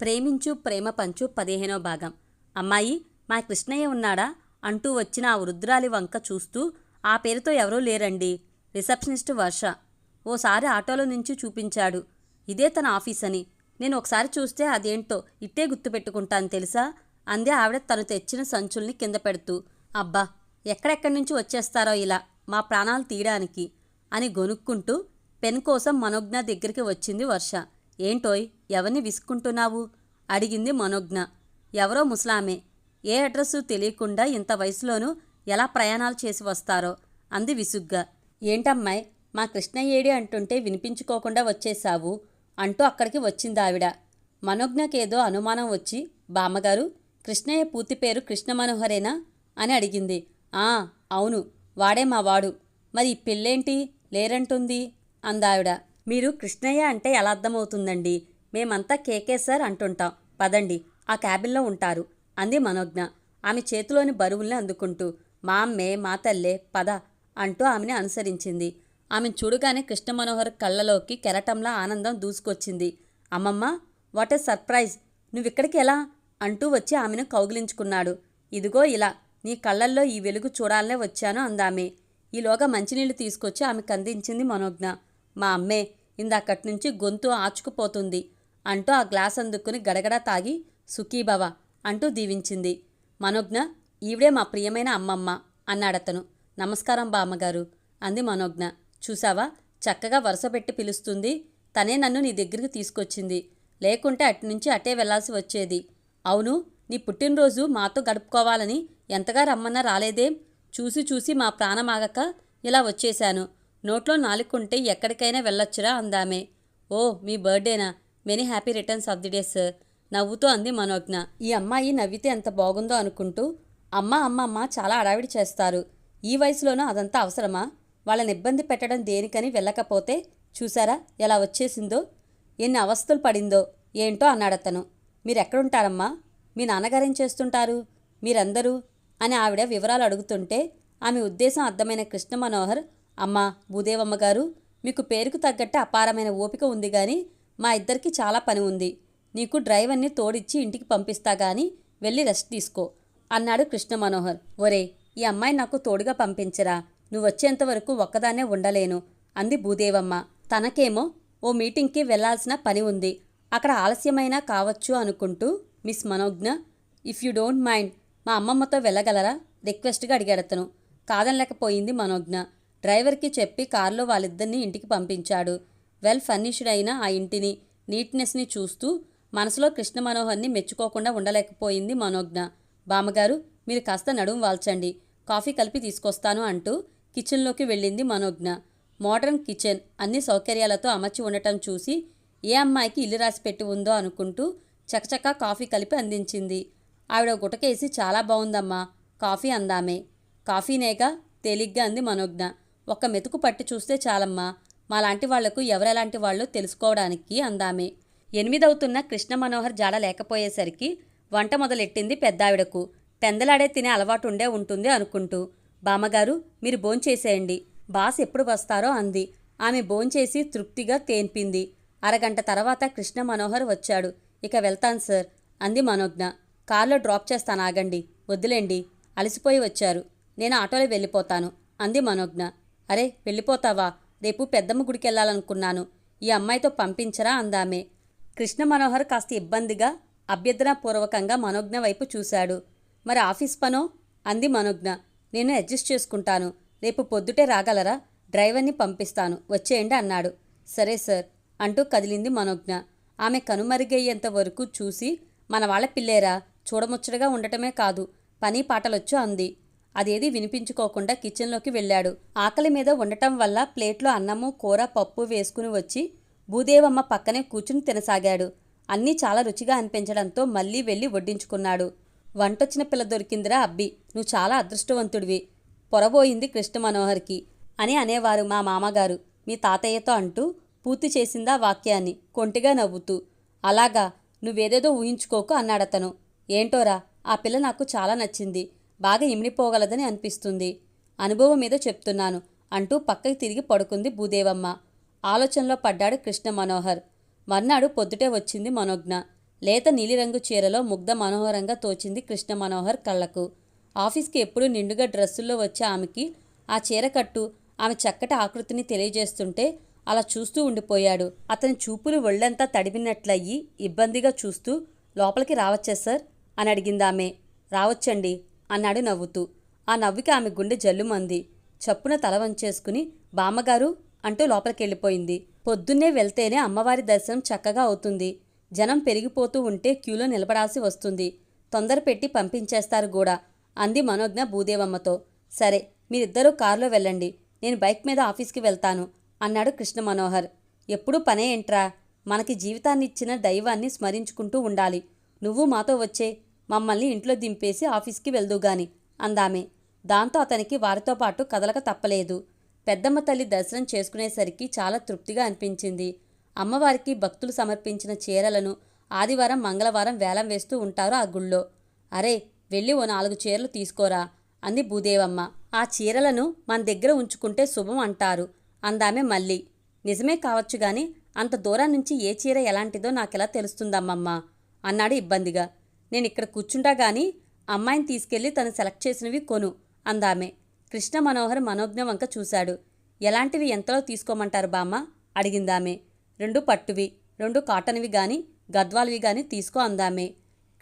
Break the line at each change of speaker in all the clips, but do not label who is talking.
ప్రేమించు ప్రేమ పంచు పదిహేనో భాగం. అమ్మాయి మా కృష్ణయ్య ఉన్నాడా? అంటూ వచ్చిన ఆ వృద్ధురాలి వంక చూస్తూ ఆ పేరుతో ఎవరూ లేరండి. రిసెప్షనిస్ట్ వర్ష. ఓసారి ఆటోలో నుంచి చూపించాడు. ఇదే తన ఆఫీస్ అని నేను ఒకసారి చూస్తే అదేంటో ఇట్టే గుర్తుపెట్టుకుంటాను తెలుసా? అందే ఆవిడ తను తెచ్చిన సంచుల్ని కింద పెడుతూ. అబ్బా ఎక్కడెక్కడి నుంచి వచ్చేస్తారో ఇలా మా ప్రాణాలు తీయడానికి అని గొనుక్కుంటూ పెన్ కోసం మనోజ్ఞ దగ్గరికి వచ్చింది వర్ష. ఏంటోయ్ ఎవరిని విసుక్కుంటున్నావు? అడిగింది మనోజ్ఞ. ఎవరో ముసలామే. ఏ అడ్రస్సు తెలియకుండా ఇంత వయసులోనూ ఎలా ప్రయాణాలు చేసి వస్తారో? అంది విసుగ్గా. ఏంటమ్మాయ్ మా కృష్ణయ్యేడి అంటుంటే వినిపించుకోకుండా వచ్చేశావు అంటూ అక్కడికి వచ్చింది ఆవిడ మనోజ్ఞకేదో అనుమానం వచ్చి బామ్మగారు కృష్ణయ్య పూర్తి పేరు కృష్ణ మనోహరేనా అని అడిగింది. ఆ అవును వాడే మా వాడు. మరి పిల్లేంటి? పెళ్ళేంటి లేరంటుంది? అందావిడ. మీరు కృష్ణయ్య అంటే ఎలా అర్థమవుతుందండి? మేమంతా కేకే సార్ అంటుంటాం. పదండి ఆ క్యాబిన్లో ఉంటారు. అంది మనోజ్ఞ. ఆమె చేతిలోని బరువుల్ని అందుకుంటూ మా అమ్మే మా తల్లే పద అంటూ ఆమెని అనుసరించింది. ఆమెను చూడగానే కృష్ణ మనోహర్ కళ్ళలోకి కెరటంలా ఆనందం దూసుకొచ్చింది. అమ్మమ్మ వాట్ ఎ సర్ప్రైజ్! నువ్విక్కడికి ఎలా? అంటూ వచ్చి ఆమెను కౌగిలించుకున్నాడు. ఇదిగో ఇలా నీ కళ్ళల్లో ఈ వెలుగు చూడాలనే వచ్చాను అందామె. ఈలోగా మంచినీళ్ళు తీసుకొచ్చి ఆమెకు అందించింది మనోజ్ఞ. మా అమ్మే ఇందాకటి నుంచి గొంతు ఆచుకుపోతుంది అంటూ ఆ గ్లాస్ అందుకుని గడగడా తాగి సుఖీభవ అంటూ దీవించింది. మనోజ్ఞ ఈవిడే మా ప్రియమైన అమ్మమ్మ అన్నాడతను. నమస్కారం బామ్మగారు అంది మనోజ్ఞ. చూసావా చక్కగా వరుసపెట్టి పిలుస్తుంది. తనే నన్ను నీ దగ్గరికి తీసుకొచ్చింది. లేకుంటే అటునుంచి అటే వెళ్ళాల్సి వచ్చేది. అవును నీ పుట్టినరోజు మాతో గడుపుకోవాలని ఎంతగా రమ్మన్నా రాలేదేం. చూసి చూసి మా ప్రాణమాగక ఇలా వచ్చేశాను. నోట్లో నాలుకుంటే ఎక్కడికైనా వెళ్ళొచ్చురా అందామే. ఓ మీ బర్త్డేనా? Many happy returns of the day sir. నవ్వుతూ అంది మనోజ్ఞ. ఈ అమ్మాయి నవ్వితే ఎంత బాగుందో అనుకుంటూ అమ్మ అమ్మమ్మ చాలా అడావిడి చేస్తారు. ఈ వయసులోనూ అదంతా అవసరమా? వాళ్ళని ఇబ్బంది పెట్టడం దేనికని వెళ్ళకపోతే చూసారా ఎలా వచ్చేసిందో? ఎన్ని అవస్థలు పడిందో ఏంటో అన్నాడతను. మీరెక్కడుంటారమ్మా? మీ నాన్నగారేం చేస్తుంటారు? మీరందరూ? అని ఆవిడ వివరాలు అడుగుతుంటే ఆమె ఉద్దేశం అర్థమైన కృష్ణ మనోహర్ అమ్మా భూదేవమ్మ గారు మీకు పేరుకు తగ్గట్టే అపారమైన ఓపిక ఉంది కానీ మా ఇద్దరికి చాలా పని ఉంది. నీకు డ్రైవర్ని తోడిచ్చి ఇంటికి పంపిస్తా గాని వెళ్ళి రెస్ట్ తీసుకో అన్నాడు కృష్ణ మనోహర్ ఒరే ఈ అమ్మాయి నాకు తోడుగా పంపించరా నువ్వొచ్చేంత వరకు ఒక్కదాన్నే ఉండలేను అంది భూదేవమ్మ. తనకేమో ఓ మీటింగ్కి వెళ్ళాల్సిన పని ఉంది అక్కడ ఆలస్యమైనా కావచ్చు అనుకుంటూ miss Manogna if you don't mind మా అమ్మమ్మతో వెళ్ళగలరా? రిక్వెస్ట్గా అడిగాడతను కాదనలేకపోయింది మనోజ్ఞ. డ్రైవర్కి చెప్పి కారులో వాళ్ళిద్దరినీ ఇంటికి పంపించాడు. వెల్ ఫర్నిష్డ్ అయిన ఆ ఇంటిని నీట్నెస్ని చూస్తూ మనసులో కృష్ణ మనోహర్ని మెచ్చుకోకుండా ఉండలేకపోయింది మనోజ్ఞ. బామ్మగారు మీరు కాస్త నడుం వాల్చండి కాఫీ కలిపి తీసుకొస్తాను అంటూ కిచెన్లోకి వెళ్ళింది మనోజ్ఞ. మోడర్న్ కిచెన్ అన్ని సౌకర్యాలతో అమర్చి ఉండటం చూసి ఏ అమ్మాయికి ఇల్లు రాసి పెట్టి ఉందో అనుకుంటూ చకచకా కాఫీ కలిపి అందించింది. ఆవిడ గుటకేసి చాలా బాగుందమ్మా కాఫీ అందామే కాఫీనేగా తేలిగ్గా అంది మనోజ్ఞ. ఒక్క మెతుకు పట్టి చూస్తే చాలమ్మా. మాలాంటి వాళ్ళకు ఎవరెలాంటి వాళ్ళు తెలుసుకోవడానికి అందామే. ఎనిమిదవుతున్న కృష్ణ మనోహర్ జాడ లేకపోయేసరికి వంట మొదలెట్టింది పెద్దావిడకు. పెందలాడే తినే అలవాటు ఉండే ఉంటుంది అనుకుంటూ. బామ్మగారు మీరు భోంచేసేయండి బాస్ ఎప్పుడు వస్తారో అంది. ఆమె భోంచేసి తృప్తిగా తేన్పింది. అరగంట తర్వాత కృష్ణ మనోహర్ వచ్చాడు. ఇక వెళ్తాను సార్ అంది మనోజ్ఞ. కార్లో డ్రాప్ చేస్తాను ఆగండి. వద్దులేండి. అలసిపోయి వచ్చారు. నేను ఆటోలో వెళ్ళిపోతాను అంది మనోజ్ఞ. అరే వెళ్ళిపోతావా? రేపు పెద్దమ్మ గుడికెళ్ళాలనుకున్నాను. ఈ అమ్మాయితో పంపించరా అందామే. కృష్ణ మనోహర్ కాస్త ఇబ్బందిగా అభ్యర్థనాపూర్వకంగా మనోజ్ఞ వైపు చూశాడు. మరి ఆఫీస్ పనో? అంది మనోజ్ఞ. నేను అడ్జస్ట్ చేసుకుంటాను. రేపు పొద్దుటే రాగలరా? డ్రైవర్ని పంపిస్తాను. వచ్చేయండి అన్నాడు. సరే సార్ అంటూ కదిలింది మనోజ్ఞ. ఆమె కనుమరుగయ్యేంత వరకు చూసి మన వాళ్ళ పిల్లేరా? చూడముచ్చటగా ఉండటమే కాదు పని పాటలొచ్చు అంది. అదేది వినిపించుకోకుండా కిచెన్లోకి వెళ్ళాడు. ఆకలి మీద ఉండటం వల్ల ప్లేట్లో అన్నము కూర పప్పు వేసుకుని వచ్చి భూదేవమ్మ పక్కనే కూర్చుని తినసాగాడు. అన్నీ చాలా రుచిగా అనిపించడంతో మళ్ళీ వెళ్ళి వడ్డించుకున్నాడు. వంటొచ్చిన పిల్ల దొరికిందిరా అబ్బి నువ్వు చాలా అదృష్టవంతుడివి. పొరబోయింది కృష్ణ మనోహర్కి అని అనేవారు మా మామగారు. మీ తాతయ్యతో అంటూ పూర్తి చేసిందా వాక్యాన్ని కొంటిగా నవ్వుతూ. అలాగా నువ్వేదేదో ఊహించుకోకు అన్నాడతను. ఏంటోరా ఆ పిల్ల నాకు చాలా నచ్చింది. బాగా ఇమిడిపోగలదని అనిపిస్తుంది. అనుభవం మీద చెప్తున్నాను అంటూ పక్కకి తిరిగి పడుకుంది భూదేవమ్మ. ఆలోచనలో పడ్డాడు కృష్ణ మనోహర్. మర్నాడు పొద్దుటే వచ్చింది మనోజ్ఞ. లేత నీలిరంగు చీరలో ముగ్ధ మనోహరంగా తోచింది కృష్ణ మనోహర్ కళ్ళకు. ఆఫీస్కి ఎప్పుడూ నిండుగా డ్రెస్సుల్లో వచ్చే ఆమెకి ఆ చీర కట్టు ఆమె చక్కటి ఆకృతిని తెలియజేస్తుంటే అలా చూస్తూ ఉండిపోయాడు. అతని చూపులు ఒళ్ళంతా తడిపినట్లయ్యి ఇబ్బందిగా చూస్తూ లోపలికి రావచ్చా సార్? అని అడిగిందామె. రావచ్చండి. అన్నాడు నవ్వుతూ. ఆ నవ్వుకి ఆమె గుండె జల్లుమంది. చప్పున తల వంచేసుకుని బామ్మగారు అంటూ లోపలికెళ్ళిపోయింది. పొద్దున్నే వెళ్తేనే అమ్మవారి దర్శనం చక్కగా అవుతుంది. జనం పెరిగిపోతూ ఉంటే క్యూలో నిలబడాల్సి వస్తుంది. తొందర పెట్టి పంపించేస్తారు కూడా అంది మనోజ్ఞ భూదేవమ్మతో. సరే మీరిద్దరూ కారులో వెళ్ళండి. నేను బైక్ మీద ఆఫీస్కి వెళ్తాను అన్నాడు కృష్ణ మనోహర్. ఎప్పుడూ పనే ఏంట్రా? మనకి జీవితాన్నిచ్చిన దైవాన్ని స్మరించుకుంటూ ఉండాలి. నువ్వు మాతో వచ్చే. మమ్మల్ని ఇంట్లో దింపేసి ఆఫీస్కి వెళ్దుగాని అందామే అందామె. దాంతో అతనికి వారితో పాటు కదలక తప్పలేదు. పెద్దమ్మ తల్లి దర్శనం చేసుకునేసరికి చాలా తృప్తిగా అనిపించింది. అమ్మవారికి భక్తులు సమర్పించిన చీరలను ఆదివారం మంగళవారం వేలం వేస్తూ ఉంటారు ఆ గుళ్ళో. అరే వెళ్ళి ఓ నాలుగు చీరలు తీసుకోరా అంది భూదేవమ్మ. ఆ చీరలను మన దగ్గర ఉంచుకుంటే శుభం అంటారు అందామె మళ్ళీ. నిజమే కావచ్చు గాని అంత దూరం నుంచి ఏ చీర ఎలాంటిదో నాకెలా తెలుస్తుందమ్మమ్మ అన్నాడు ఇబ్బందిగా. నేను ఇక్కడ కూర్చుంటా గాని అమ్మాయిని తీసుకెళ్ళి తను సెలెక్ట్ చేసినవి కొను అందామె. కృష్ణ మనోహర్ మనోజ్ఞ వంక చూశాడు. ఎలాంటివి ఎంతలో తీసుకోమంటారు బామ్మ? అడిగిందామె. రెండు పట్టువి రెండు కాటన్వి గాని గద్వాల్వి గాని తీసుకో అందామె.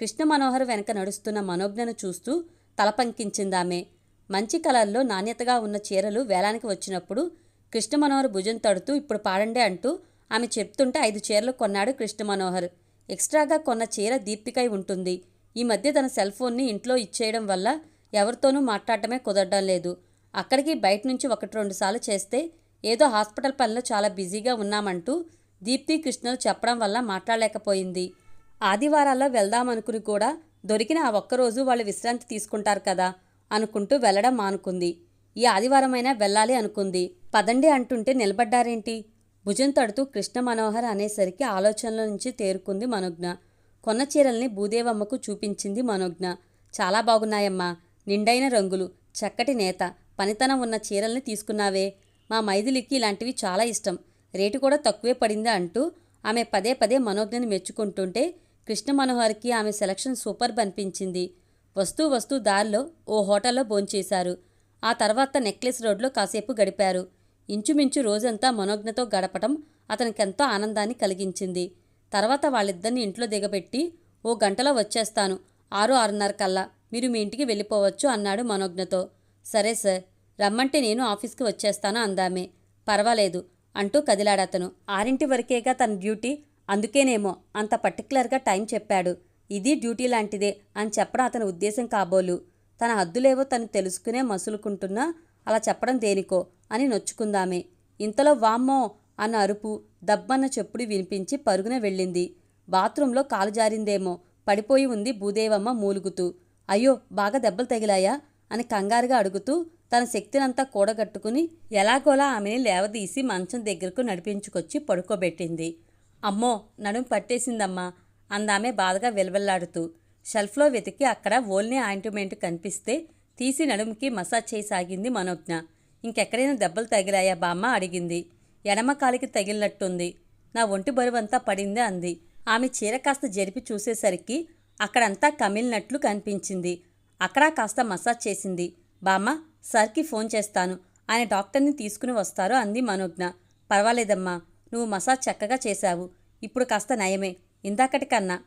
కృష్ణ మనోహర్ వెనక నడుస్తున్న మనోజ్ఞను చూస్తూ తల పంకించిందామె. మంచి కలర్లో నాణ్యతగా ఉన్న చీరలు వేలానికి వచ్చినప్పుడు కృష్ణ మనోహర్ భుజం తడుతూ ఇప్పుడు పాడండి అంటూ ఆమె చెప్తుంటే ఐదు చీరలు కొన్నాడు కృష్ణ మనోహర్ ఎక్స్ట్రాగా కొన్న చీర దీప్తికై ఉంటుంది. ఈ మధ్య తన సెల్ ఫోన్ని ఇంట్లో ఇచ్చేయడం వల్ల ఎవరితోనూ మాట్లాడటమే కుదరడం లేదు. అక్కడికి బయట నుంచి ఒకటి రెండు సార్లు చేస్తే ఏదో హాస్పిటల్ పనిలో చాలా బిజీగా ఉన్నామంటూ దీప్తి కృష్ణలు చెప్పడం వల్ల మాట్లాడలేకపోయింది. ఆదివారాల్లో వెళ్దామనుకుని కూడా దొరికిన ఆ ఒక్కరోజు వాళ్ళు విశ్రాంతి తీసుకుంటారు కదా అనుకుంటూ వెళ్ళడం మానుకుంది. ఈ ఆదివారమైనా వెళ్ళాలి అనుకుంది. పదండి అంటుంటే నిలబడ్డారేంటి? భుజం తడుతూ కృష్ణ మనోహర్ అనేసరికి ఆలోచనల నుంచి తేరుకుంది మనోజ్ఞ. కొన్న చీరల్ని భూదేవమ్మకు చూపించింది మనోజ్ఞ. చాలా బాగున్నాయమ్మా. నిండైన రంగులు. చక్కటి నేత. పనితనం ఉన్న చీరల్ని తీసుకున్నావే. మా మైథిలికి ఇలాంటివి చాలా ఇష్టం. రేటు కూడా తక్కువే పడిందా అంటూ ఆమె పదే పదే మనోజ్ఞని మెచ్చుకుంటుంటే కృష్ణ మనోహర్కి ఆమె సెలక్షన్ సూపర్బ్ అనిపించింది. వస్తూ వస్తూ దారిలో ఓ హోటల్లో భోంచేశారు. ఆ తర్వాత నెక్లెస్ రోడ్లో కాసేపు గడిపారు. ఇంచుమించు రోజంతా మనోజ్ఞతో గడపటం అతనికెంతో ఆనందాన్ని కలిగించింది. తర్వాత వాళ్ళిద్దరిని ఇంట్లో దిగబెట్టి ఓ గంటలో వచ్చేస్తాను ఆరు ఆరున్నర కల్లా మీరు మీ ఇంటికి వెళ్ళిపోవచ్చు అన్నాడు మనోజ్ఞతో. సరే సార్ రమ్మంటే నేను ఆఫీస్కి వచ్చేస్తాను అందామే. పర్వాలేదు అంటూ కదిలాడతను. ఆరింటి వరకేగా తన డ్యూటీ? అందుకేనేమో అంత పర్టికులర్గా టైం చెప్పాడు. ఇది డ్యూటీ లాంటిదే అని చెప్పడం అతని ఉద్దేశం కాబోలు. తన హద్దులేవో తను తెలుసుకునే మసులుకుంటున్నా అలా చెప్పడం దేనికో. అని నొచ్చుకుందామే. ఇంతలో వామ్మో అన్న అరుపు దబ్బన్న చెప్పుడు వినిపించి పరుగున వెళ్ళింది. బాత్రూంలో కాలు జారిందేమో పడిపోయి ఉంది భూదేవమ్మ మూలుగుతూ. అయ్యో బాగా దెబ్బలు తగిలాయా? అని కంగారుగా అడుగుతూ తన శక్తినంతా కూడగట్టుకుని ఎలాగోలా ఆమెని లేవదీసి మంచం దగ్గరకు నడిపించుకొచ్చి పడుకోబెట్టింది. అమ్మో నడుము పట్టేసిందమ్మా అందామె బాధగా వెలవెల్లాడుతూ. షెల్ఫ్లో వెతికి అక్కడ ఓల్నే ఆయింట్మెంట్ కనిపిస్తే తీసి నడుముకి మసాజ్ చేయసాగింది మనోజ్ఞ. ఇంకెక్కడైనా దెబ్బలు తగిలాయా బామ్మ? అడిగింది. ఎడమకాలికి తగిలినట్టుంది. నా ఒంటి బరువంతా పడిందే అంది. ఆమె చీర కాస్త జరిపి చూసేసరికి అక్కడంతా కమిలినట్లు కనిపించింది. అక్కడ కాస్త మసాజ్ చేసింది. బామ్మ సార్కి ఫోన్ చేస్తాను. ఆయన డాక్టర్ని తీసుకుని వస్తారు అంది మనోజ్ఞ. పర్వాలేదమ్మా నువ్వు మసాజ్ చక్కగా చేశావు. ఇప్పుడు కాస్త నయమే. ఇందాకటి కన్నా.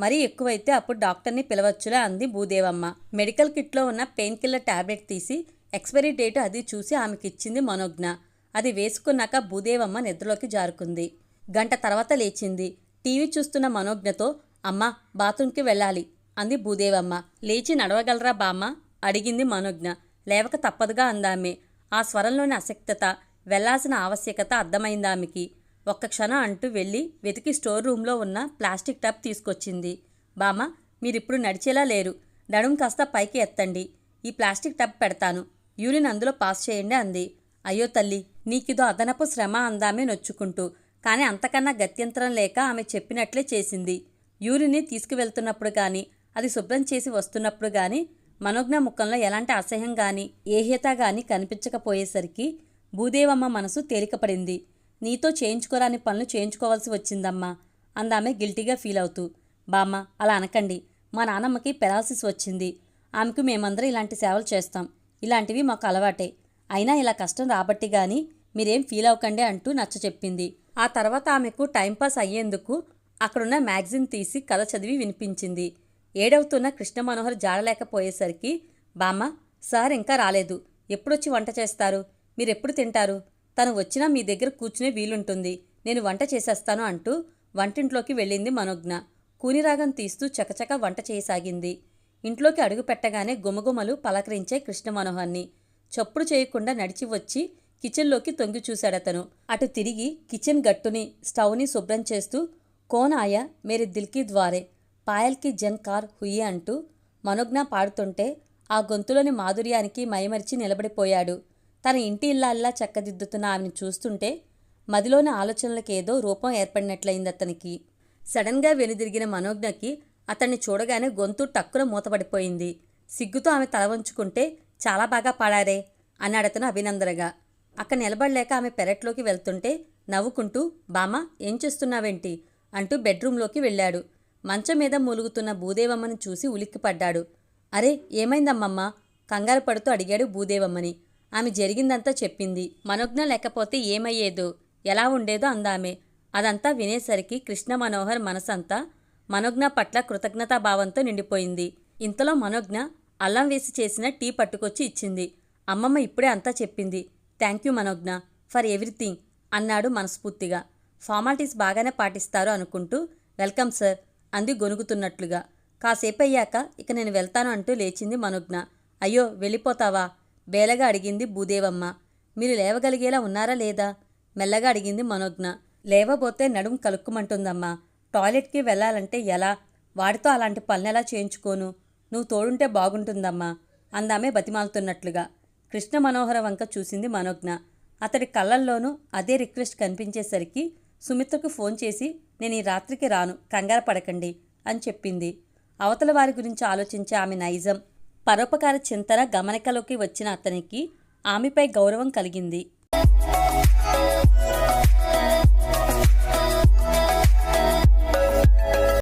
మరీ ఎక్కువైతే అప్పుడు డాక్టర్ని పిలవచ్చులా అంది భూదేవమ్మ. మెడికల్ కిట్లో ఉన్న పెయిన్ కిల్లర్ టాబ్లెట్ తీసి ఎక్స్పైరీ డేట్ అది చూసి ఆమెకిచ్చింది మనోజ్ఞ. అది వేసుకున్నాక భూదేవమ్మ నిద్రలోకి జారుకుంది. గంట తర్వాత లేచింది. టీవీ చూస్తున్న మనోజ్ఞతో అమ్మా బాత్రూంకి వెళ్ళాలి అంది భూదేవమ్మ. లేచి నడవగలరా బామ్మ? అడిగింది మనోజ్ఞ. లేవక తప్పదుగా అందామె. ఆ స్వరంలోని అసక్తత వెళ్ళాల్సిన ఆవశ్యకత అర్థమైందామెకి. ఒక్క క్షణం అంటూ వెళ్ళి వెతికి స్టోర్ రూమ్లో ఉన్న ప్లాస్టిక్ టబ్ తీసుకొచ్చింది. బామ్మ మీరిప్పుడు నడిచేలా లేరు. నడుం కాస్త పైకి ఎత్తండి. ఈ ప్లాస్టిక్ టబ్ పెడతాను. యూరిన్ అందులో పాస్ చేయండి అంది. అయ్యో తల్లి నీకిదో అదనపు శ్రమ అందామే నొచ్చుకుంటూ. కానీ అంతకన్నా గత్యంతరం లేక ఆమె చెప్పినట్లే చేసింది. యూరిన్ని తీసుకువెళ్తున్నప్పుడు కానీ అది శుభ్రం చేసి వస్తున్నప్పుడు కానీ మనోజ్ఞ ముఖంలో ఎలాంటి అసహ్యం గాని ఏహ్యత గాని కనిపించకపోయేసరికి భూదేవమ్మ మనసు తేలికపడింది. నీతో చేయించుకోరాని పనులు చేయించుకోవాల్సి వచ్చిందమ్మా అందామె గిల్టీగా ఫీల్ అవుతూ. బామ్మ అలా అనకండి. మా నాన్నమ్మకి పెరాలసిస్ వచ్చింది. ఆమెకు మేమందరం ఇలాంటి సేవలు చేస్తాం. ఇలాంటివి మాకు అలవాటే. అయినా ఇలా కష్టం రాబట్టి గాని మీరేం ఫీల్ అవ్వకండి అంటూ నచ్చ చెప్పింది. ఆ తర్వాత ఆమెకు టైంపాస్ అయ్యేందుకు అక్కడున్న మ్యాగజిన్ తీసి కథ చదివి వినిపించింది. ఏడవుతున్న కృష్ణ మనోహర్ జాడలేకపోయేసరికి బామ్మ సార్ ఇంకా రాలేదు. ఎప్పుడొచ్చి వంట చేస్తారు? మీరెప్పుడు తింటారు? తను వచ్చినా మీ దగ్గర కూర్చునే వీలుంటుంది. నేను వంట చేసేస్తాను అంటూ వంటింట్లోకి వెళ్ళింది మనోజ్ఞ. కూనిరాగం తీస్తూ చకచక వంట చేయసాగింది. ఇంట్లోకి అడుగు పెట్టగానే గుమగుమలు పలకరించే కృష్ణ మనోహర్ని చప్పుడు చేయకుండా నడిచి వచ్చి కిచెన్లోకి తొంగి చూశాడతను. అటు తిరిగి కిచెన్ గట్టుని స్టవ్ని శుభ్రం చేస్తూ కోన్ ఆయా దిల్కి ద్వారే పాయల్కి జన్ కార్ హుయ్యే అంటూ మనోజ్ఞ పాడుతుంటే ఆ గొంతులోని మాధుర్యానికి మైమరిచి నిలబడిపోయాడు. తన ఇంటి ఇల్లాల్లా చక్కదిద్దుతున్న ఆమెను చూస్తుంటే మదిలోని ఆలోచనలకేదో రూపం ఏర్పడినట్లయింది అతనికి సడన్గా వెనుదిరిగిన మనోజ్ఞకి అతన్ని చూడగానే గొంతు టక్కున మూతపడిపోయింది. సిగ్గుతో ఆమె తల వంచుకుంటే చాలా బాగా పాడారే అన్నాడతను అభినందనగా. అక్కడ నిలబడలేక ఆమె పెరట్లోకి వెళ్తుంటే నవ్వుకుంటూ బామ్మ ఏం చేస్తున్నావేంటి? అంటూ బెడ్రూంలోకి వెళ్ళాడు. మంచం మీద మూలుగుతున్న భూదేవమ్మని చూసి ఉలిక్కిపడ్డాడు. అరే ఏమైందమ్మమ్మ? కంగారు పడుతూ అడిగాడు భూదేవమ్మని. ఆమె జరిగిందంతా చెప్పింది. మనోజ్ఞ లేకపోతే ఏమయ్యేదో ఎలా ఉండేదో అందామె. అదంతా వినేసరికి కృష్ణ మనోహర్ మనసంతా మనోజ్ఞ పట్ల కృతజ్ఞతాభావంతో నిండిపోయింది. ఇంతలో మనోజ్ఞ అల్లం వేసి చేసిన టీ పట్టుకొచ్చి ఇచ్చింది. అమ్మమ్మ ఇప్పుడే అంతా చెప్పింది. Thank you Manogna. For everything అన్నాడు మనస్ఫూర్తిగా. ఫార్మాలిటీస్ బాగానే పాటిస్తారు అనుకుంటూ వెల్కమ్ సార్ అంది గొనుగుతున్నట్లుగా కాసేపు అయ్యాక ఇక నేను వెళ్తాను అంటూ లేచింది మనోజ్ఞ. అయ్యో వెళ్ళిపోతావా? బేలగా అడిగింది భూదేవమ్మ. మీరు లేవగలిగేలా ఉన్నారా లేదా? మెల్లగా అడిగింది మనోజ్ఞ. లేవబోతే నడుం కలుక్కుమంటుందమ్మా. టాయిలెట్కి వెళ్ళాలంటే ఎలా? వాడితో అలాంటి పనులెలా చేయించుకోను? నువ్వు తోడుంటే బాగుంటుందమ్మా అందామే బతిమాలుతున్నట్లుగా. కృష్ణ మనోహర వంక చూసింది మనోజ్ఞ. అతడి కళ్ళల్లోనూ అదే రిక్వెస్ట్ కనిపించేసరికి సుమిత్రకు ఫోన్ చేసి నేను ఈ రాత్రికి రాను కంగారు పడకండి అని చెప్పింది. అవతల వారి గురించి ఆలోచించే ఆమె నైజం పరోపకార చింతన గమనికలోకి వచ్చిన అతనికి ఆమెపై గౌరవం కలిగింది.